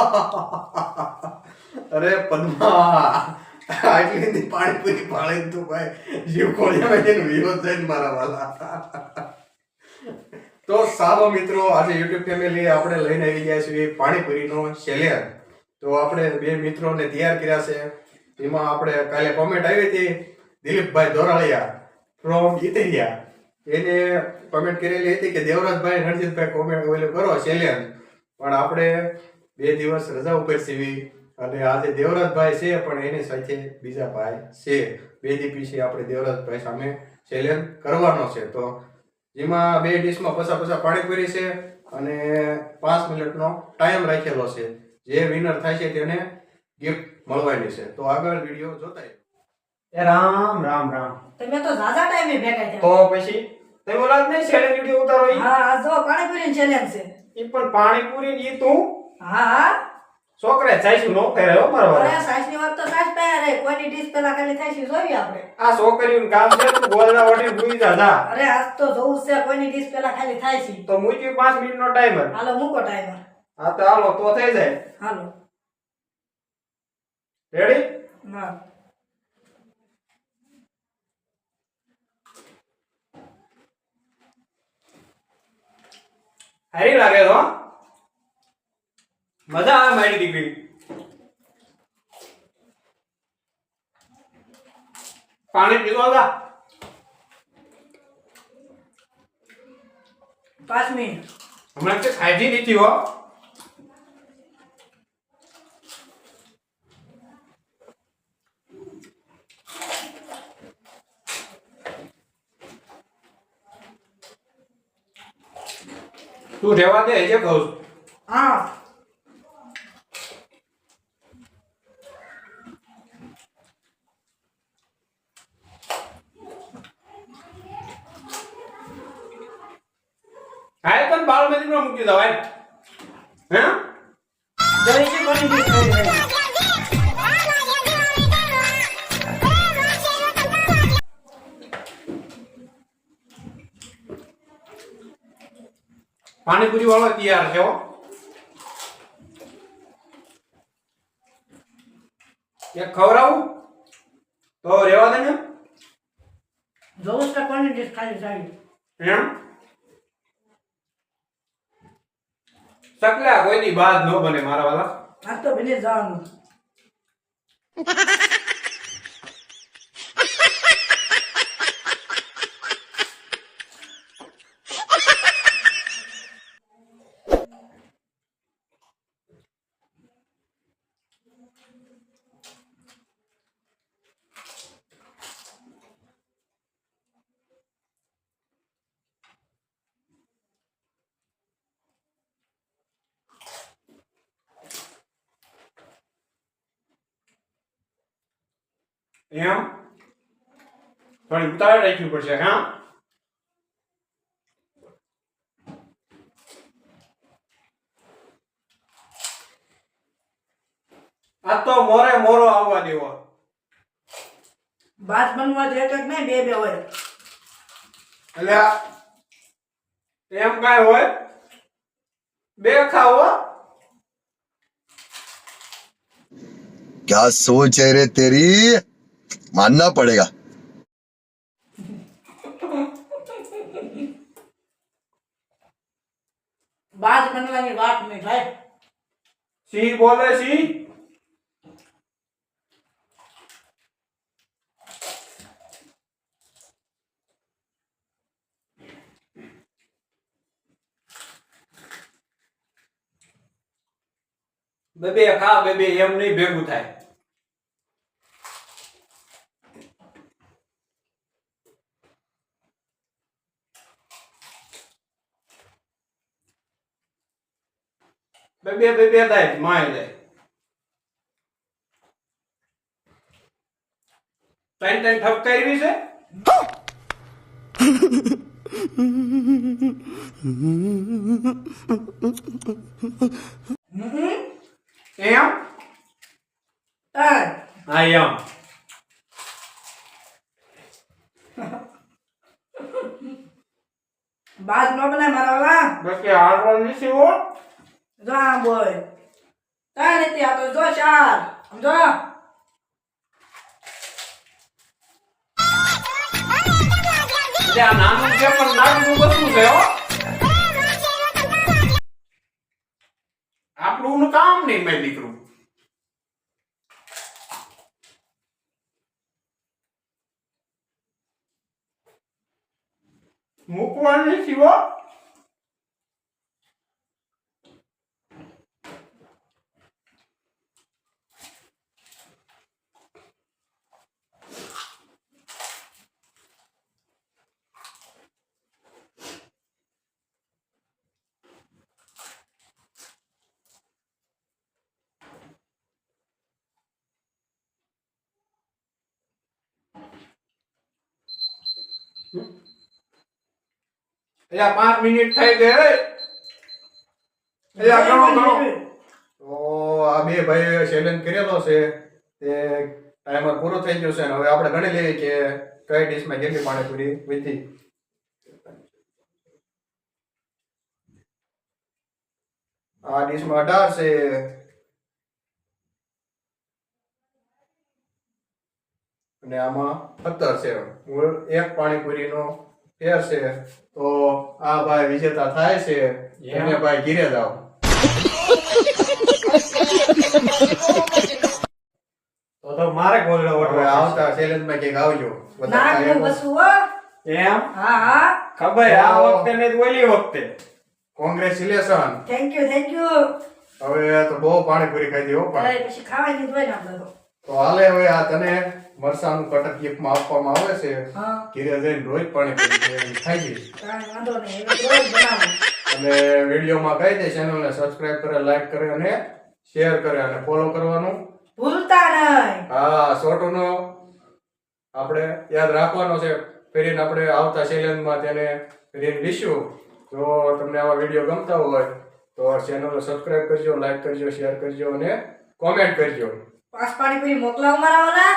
અરે પદ્મા આટલી પાણીપુરી પાળે તું ભાઈ, જીવ ખોલ્યા જઈને વિરોધ થઈને મારા વાલા. તો સાબો મિત્રો, આજે યુટ્યુબ ફેમિલી આપણે લઈને આવી ગયા છીએ પાણીપુરીનો સેલિયર તો આપણે બે મિત્રોને તૈયાર કર્યા છે. એમાં આપણે કાલે કોમેન્ટ આવી હતી દિલીપભાઈ ધોરાળિયા ફ્રોમ ઇતિરિયા એને કોમેન્ટ કરેલી હતી કે દેવરાજભાઈ રણજીતભાઈ કોમેન્ટ ઓલું કરો સેલિયર પણ આપણે બે દિવસ રજા ઉપર સીવી અને આજે દેવરાજભાઈ છે પણ એની સાથે બીજા ભાઈ છે. બે દીપી આપણે દેવરાજભાઈ સામે ચેલેન્જ કરવાનો છે. તો જેમાં બે ડીશમાં પસા પસા પાણીપુરી છે અને પાંચ મિનિટનો ટાઈમ રાખેલો છે. જે વિનર થાય છે તેને ગિફ્ટ મળવાની છે. તો આગળ વીડિયો જોતા એ રામ રામ રામ. તમે તો ઝાઝા ટાઈમે ભેગા તો પછી તમે ઓલા જ નહીં ચેલેન્જ વીડિયો ઉતારો હા આ જો પાણીપુરી ચેલેન્જ છે. એ પણ પાણીપુરી ને ઈ તું હા. છોકરા ચાઈશું નો હો મારો અરે સાઈસની વાત તો સાઈસ રે કોઈની ડીશ પેલા કાલે થાય છે જોઈએ આપણે. આ છોકરીનું કામ છે તું ગોળના વડી ભૂલી જા જા. અરે આજ તો જોવું છે કોઈની ડીશ પેલા ખાલી થાય છે. તો મૂકી પાંચ મિનિટ નો ટાઈમર હાલો મૂકો ટાઈમર હા તો હાલો તો થઈ જાય. હાલો. રેડી ના હારી લાગે તો હો? મજા આવે મારી દીકરી. પાણી પીધો હતા પાંચ મિનિટ. હમણાં ખાધી નથી હો. તું રહેવા દે જે કહું. હા. પણ બાળ મંદિરમાં મૂકી દવાય હે. પાણીપુરી વાળો તૈયાર છે એક ખવડાવું? તો રેવા દે ને. જોઉં પાણી ડીશ ખાલી થાય એમ? સકલા કોઈની બાદ ન બને મારા વાલા. આજ તો બને જવાનું. એમ થોડી ઉતાર રાખવી પડશે હા આ તો મોરે મોરો આવવા દેવો બાજ બનવા દે એક એક નહીં બે બે હોય એટલે આ એમ કાંઈ હોય બે ખાવો क्या सोच है रे तेरी मानना पड़ेगा બાજ બનવાની વાત નહીં ભાઈ સિંહ બોલે સિંહ બેબે ખા બેબે એમ નહીં ભેગું થાય બેબે બેબે થાય માય જાય ત્રણ ત્રણ ઠપકારવી છે? હમ? એમ? હા એમ. બાજ નો બને મારા વાલા. બાકી હારવા નથી હો. જો આ બોય નથી આ તો જો ચાર, સમજો? નાનું છે, પણ નાનું બધું છે આપણું કામ નહીં મેં દીકરું. મૂકવાની શિવો એટલે પાંચ મિનિટ થઈ ગઈ એટલે ઘણો ઘણો તો આ બે ભાઈ ચેલેન્જ કરેલો છે. તે ટાઈમર પૂરો થઈ ગયો છે હવે આપણે ગણી લઈએ કે કઈ ડીશમાં કેટલી પાણીપુરી વીતી. આ ડીશમાં અઢાર છે. અને આમાં સત્તર છે. એક પાણીપુરીનો ફેર છે તો આ ભાઈ વિજેતા થાય છે એને ભાઈ ઘીરે જાઓ. તો તો મારે ગોલડો હવે આવતા ચેલેન્જમાં કંઈક આવજો. બધા નાક કાંઈ એમ? હા હા. ખબર આ વખતે ને ઓલી વખતે. Congratulation. Thank you thank you હવે તો બહુ પાણીપુરી ખાઈ દી હો પણ. પછી ખાવાની જ હોય ને તો હાલે હવે આ તને. મરસાનું કટક ગિફ્ટમાં આપવામાં આવે છે જઈને રોજ પાણી ખાઈ અને વિડીયોમાં કહી દે ચેનલને સબસ્ક્રાઇબ કરે લાઈક કરે અને શેર કરે અને ફોલો કરવાનું. ભૂલતા નહીં. હા છોટુનો આપણે યાદ રાખવાનો છે ફેરીને આપણે આવતા ચેલેન્જમાં તેને ફરીને લઈશું જો તમને આવા વીડિયો ગમતા હોય તો ચેનલને સબસ્ક્રાઇબ કરજો લાઈક કરજો શેર કરજો અને કોમેન્ટ કરજો. પાસ પાણી પછી મોકલાવ મારા વાલા